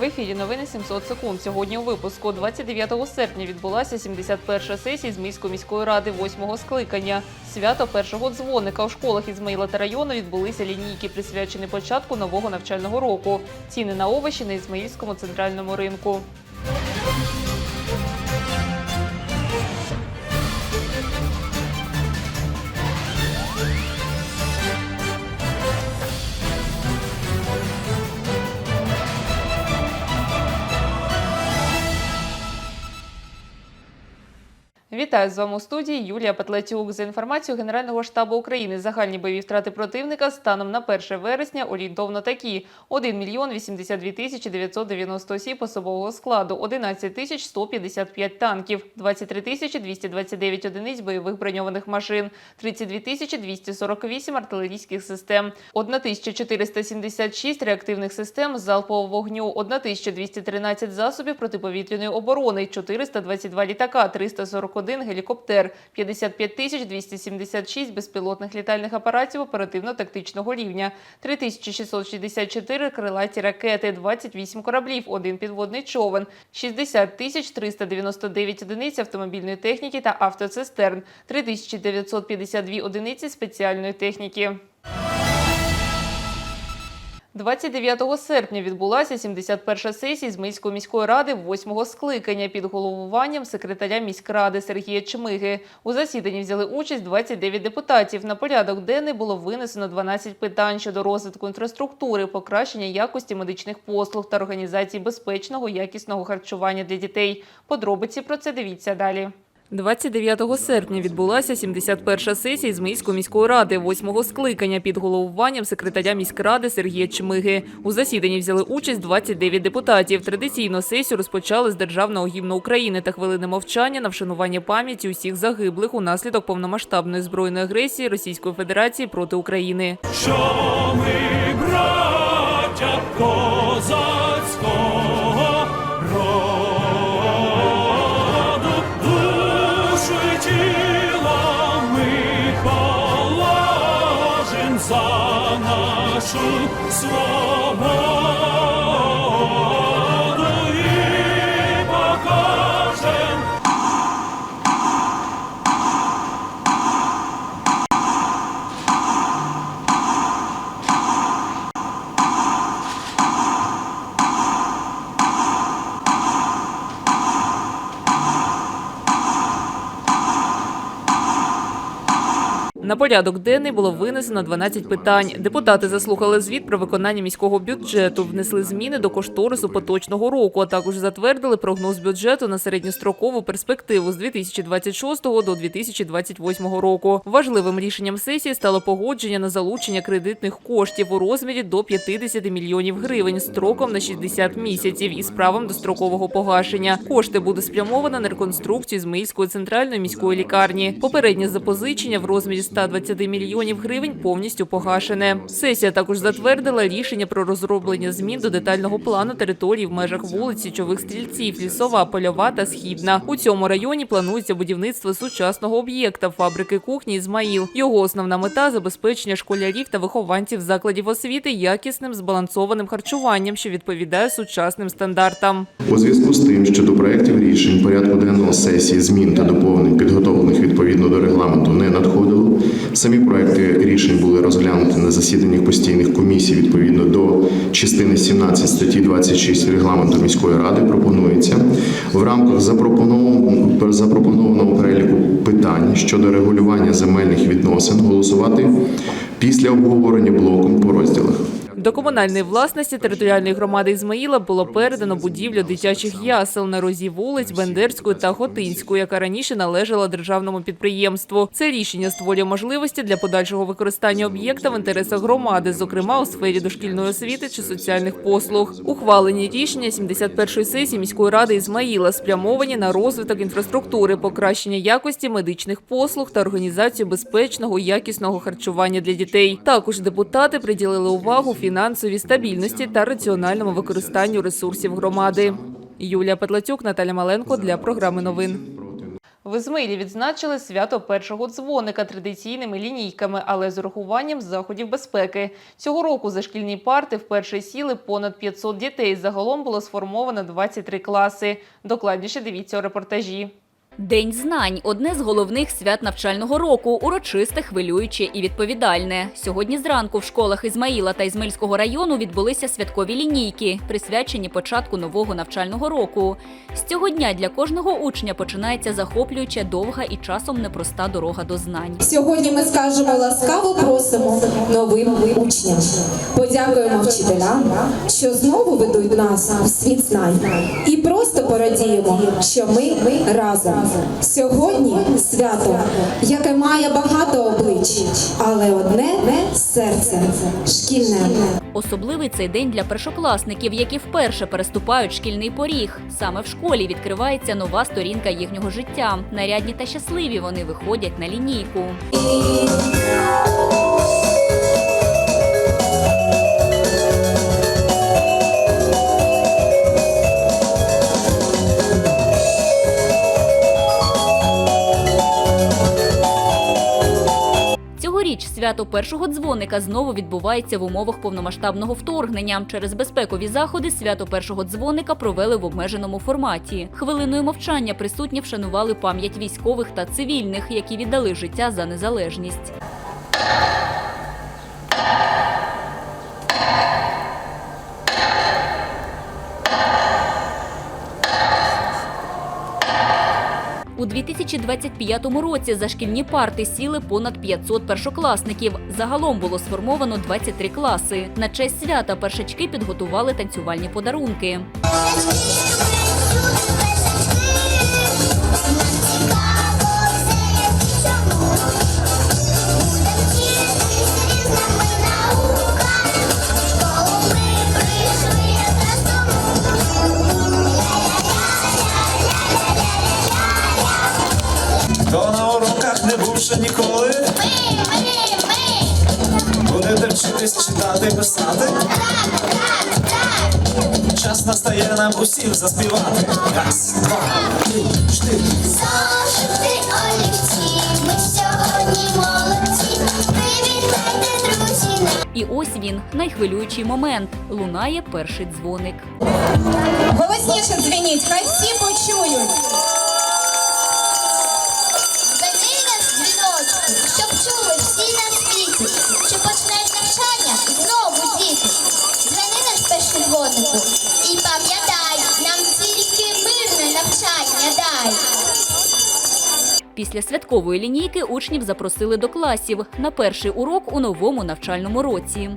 В ефірі новини 700 секунд. Сьогодні у випуску 29 серпня відбулася 71-ша сесія Зміївської міської ради 8-го скликання. Свято першого дзвоника у школах Ізмаїла та району відбулися лінійки, присвячені початку нового навчального року. Ціни на овочі на Ізмаїльському центральному ринку. Вітаю з вами у студії Юлія Петлетюк. За інформацією Генерального штабу України, загальні бойові втрати противника станом на 1 вересня орієнтовно такі: 1 мільйон 82 тисячі 990 осіб особового складу, 11 тисяч 155 танків, 23 тисячі 229 одиниць бойових броньованих машин, 32 тисячі 248 артилерійських систем, 1476 реактивних систем залпового вогню, 1213 засобів протиповітряної оборони, 422 літака, 341 гелікоптер, 55 тисяч 276 безпілотних літальних апаратів оперативно-тактичного рівня, 3664 крилаті ракети, 28 кораблів, один підводний човен, 60 тисяч 399 одиниць автомобільної техніки та автоцистерн, 3952 одиниці спеціальної техніки. 29 серпня відбулася 71-ша сесія Зміївської міської ради 8-го скликання під головуванням секретаря міськради Сергія Чмиги. У засіданні взяли участь 29 депутатів. На порядок денний було винесено 12 питань щодо розвитку інфраструктури, покращення якості медичних послуг та організації безпечного якісного харчування для дітей. Подробиці про це дивіться далі. 29 серпня відбулася 71-ша сесія Ізмаїльської міської ради, 8-го скликання під головуванням секретаря міськради Сергія Чмиги. У засіданні взяли участь 29 депутатів. Традиційно сесію розпочали з державного гімну України та хвилини мовчання на вшанування пам'яті усіх загиблих унаслідок повномасштабної збройної агресії Російської Федерації проти України. що ми браття козацького нашу свободу На порядок денний було винесено 12 питань. Депутати заслухали звіт про виконання міського бюджету, внесли зміни до кошторису поточного року, а також затвердили прогноз бюджету на середньострокову перспективу з 2026 до 2028 року. Важливим рішенням сесії стало погодження на залучення кредитних коштів у розмірі до 50 мільйонів гривень строком на 60 місяців із правом дострокового погашення. Кошти буде спрямовано на реконструкцію Зміївської центральної міської лікарні. Попереднє запозичення в розмірі 120 мільйонів гривень повністю погашене. Сесія також затвердила рішення про розроблення змін до детального плану території в межах вулиць Січових стрільців, лісова, польова та східна. У цьому районі планується будівництво сучасного об'єкта фабрики кухні Ізмаїл. Його основна мета забезпечення школярів та вихованців закладів освіти якісним збалансованим харчуванням, що відповідає сучасним стандартам. У зв'язку з тим, що до проєктів рішень порядку денного сесії змін та доповнень, підготовлених відповідно до регламенту, не надходило. Самі проекти рішень були розглянуті на засіданнях постійних комісій відповідно до частини 17 статті 26 регламенту міської ради. Пропонується в рамках запропонованого переліку питань щодо регулювання земельних відносин голосувати після обговорення блоком по розділах. До комунальної власності територіальної громади Ізмаїла було передано будівлю дитячих ясел на розі вулиць Бендерської та Хотинської, яка раніше належала державному підприємству. Це рішення створює можливості для подальшого використання об'єкта в інтересах громади, зокрема у сфері дошкільної освіти чи соціальних послуг. Ухвалені рішення 71-ї сесії міської ради Ізмаїла спрямовані на розвиток інфраструктури, покращення якості медичних послуг та організацію безпечного і якісного харчування для дітей. Також депутати приділили увагу фінансовій стабільності та раціональному використанню ресурсів громади. Юлія Петлацюк, Наталя Маленко для програми новин. В Ізмаїлі відзначили свято першого дзвоника традиційними лінійками, але з урахуванням заходів безпеки. Цього року за шкільні парти вперше сіли понад 500 дітей. Загалом було сформовано 23 класи. Докладніше дивіться у репортажі. День знань одне з головних свят навчального року, урочисте, хвилююче і відповідальне. Сьогодні зранку в школах Ізмаїла та Ізмаїльського району відбулися святкові лінійки, присвячені початку нового навчального року. З цього дня для кожного учня починається захоплююча, довга і часом непроста дорога до знань. Сьогодні ми скажемо ласкаво просимо новим учням. Подякуємо вчителям, що знову ведуть нас в світ знань. І просто порадіємо, що ми разом. Сьогодні свято, яке має багато облич, але одне серце шкільне. Особливий цей день для першокласників, які вперше переступають шкільний поріг. Саме в школі відкривається нова сторінка їхнього життя. Нарядні та щасливі вони виходять на лінійку. Свято першого дзвоника знову відбувається в умовах повномасштабного вторгнення. Через безпекові заходи свято першого дзвоника провели в обмеженому форматі. Хвилиною мовчання присутні вшанували пам'ять військових та цивільних, які віддали життя за незалежність. 2025 році за шкільні парти сіли понад 500 першокласників. Загалом було сформовано 23 класи. На честь свята першачки підготували танцювальні подарунки. Писати? Час настає нам усім заспівати. Раз, два, три, чотири. Зошити олівці, ми сьогодні молодці. Привітайте, друзі, І ось він найхвилюючий момент. Лунає перший дзвоник. Голосніше дзвініть, хай всі почують. Після святкової лінійки учнів запросили до класів на перший урок у новому навчальному році.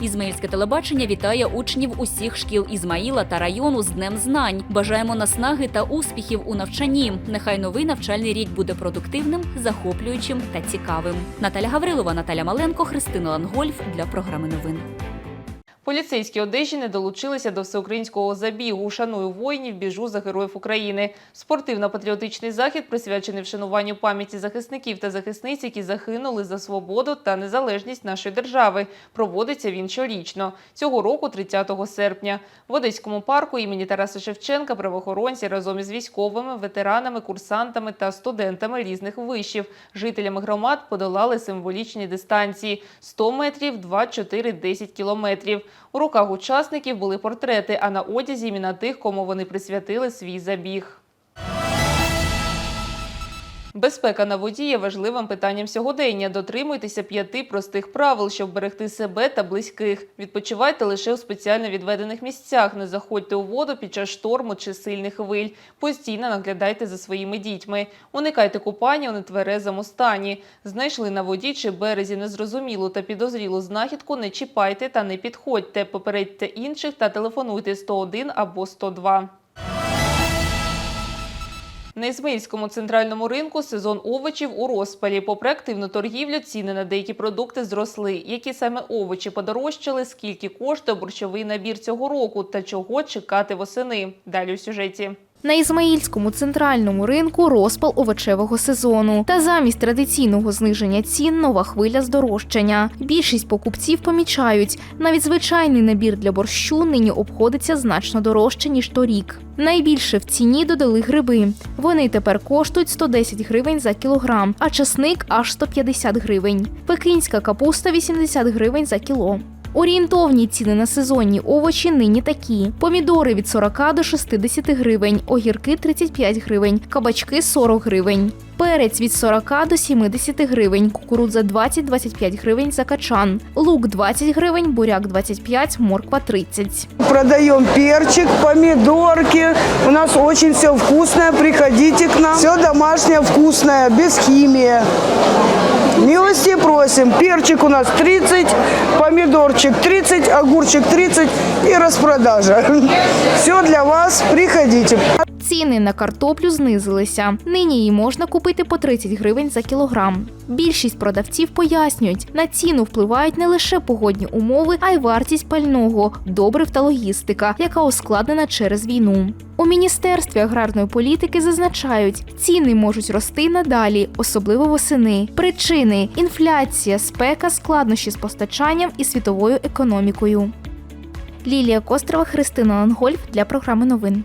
Ізмаїльське телебачення вітає учнів усіх шкіл Ізмаїла та району з Днем знань. Бажаємо наснаги та успіхів у навчанні. Нехай новий навчальний рік буде продуктивним, захоплюючим та цікавим. Наталя Гаврилова, Наталя Маленко, Христина Лангольф для програми новин. Поліцейські Одещини долучилися до всеукраїнського забігу «Шаную воїнів, біжу за героїв України». Спортивно-патріотичний захід присвячений вшануванню пам'яті захисників та захисниць, які загинули за свободу та незалежність нашої держави. Проводиться він щорічно. Цього року, 30 серпня. В Одеському парку імені Тараса Шевченка правоохоронці разом із військовими, ветеранами, курсантами та студентами різних вишів, жителями громад подолали символічні дистанції – 100 метрів, 2, 4, 10 кілометрів. У руках учасників були портрети, а на одязі імена тих, кому вони присвятили свій забіг. Безпека на воді є важливим питанням сьогодення. Дотримуйтеся п'яти простих правил, щоб берегти себе та близьких. Відпочивайте лише у спеціально відведених місцях. Не заходьте у воду під час шторму чи сильних хвиль. Постійно наглядайте за своїми дітьми. Уникайте купання у нетверезому стані. Знайшли на воді чи березі незрозумілу та підозрілу знахідку. Не чіпайте та не підходьте. Попередьте інших та телефонуйте 101 або 102. На Ізмаїльському центральному ринку сезон овочів у розпалі. Попри активну торгівлю, ціни на деякі продукти зросли. Які саме овочі подорожчали, скільки коштує борщовий набір цього року та чого чекати восени? Далі у сюжеті. На Ізмаїльському центральному ринку розпал овочевого сезону. Та замість традиційного зниження цін нова хвиля здорожчання. Більшість покупців помічають, навіть звичайний набір для борщу нині обходиться значно дорожче, ніж торік. Найбільше в ціні додали гриби. Вони тепер коштують 110 гривень за кілограм, а часник аж 150 гривень. Пекинська капуста 80 гривень за кіло. Орієнтовні ціни на сезонні овочі нині такі: помідори від 40 до 60 гривень, огірки 35 гривень, кабачки 40 гривень. Перець від 40 до 70 гривень, кукурудза 20-25 гривень за качан, лук 20 гривень, буряк 25, морква 30. Продаем перчик, помидорки. У нас очень все вкусное. Приходите к нам. Все домашнее, вкусное, без химии. Милости просим. Перчик у нас 30, помидорчик 30, огурчик 30 и распродажа. Все для вас. Приходите. Ціни на картоплю знизилися. Нині її можна купити по 30 гривень за кілограм. Більшість продавців пояснюють, на ціну впливають не лише погодні умови, а й вартість пального, добрив та логістика, яка ускладнена через війну. У міністерстві аграрної політики зазначають, ціни можуть рости надалі, особливо восени. Причини інфляція, спека, складнощі з постачанням і світовою економікою. Лілія Кострова, Христина Лангольф для програми новин.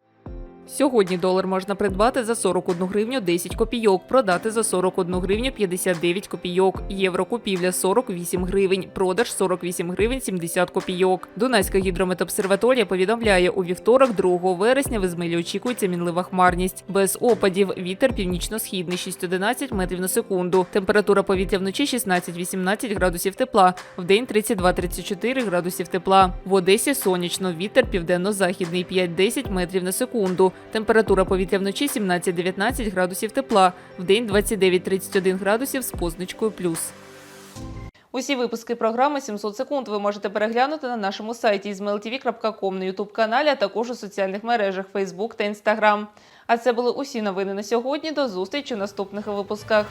Сьогодні долар можна придбати за 41 гривню 10 копійок, продати за 41 гривню 59 копійок. Євро купівля 48 гривень, продаж 48 гривень 70 копійок. Дунайська гідрометобсерваторія повідомляє, у вівторок, 2 вересня, в Ізмаїлі очікується мінлива хмарність. Без опадів вітер північно-східний 6-11 метрів на секунду. Температура повітря вночі 16-18 градусів тепла, в день 32-34 градусів тепла. В Одесі сонячно, вітер південно-західний 5-10 метрів на секунду. Температура повітря вночі 17-19 градусів тепла, в день 29-31 градусів з позначкою плюс. Усі випуски програми 700 секунд ви можете переглянути на нашому сайті izmailtv.com, на ютуб каналі, а також у соціальних мережах Facebook та Instagram. А це були усі новини на сьогодні. До зустрічі у наступних випусках.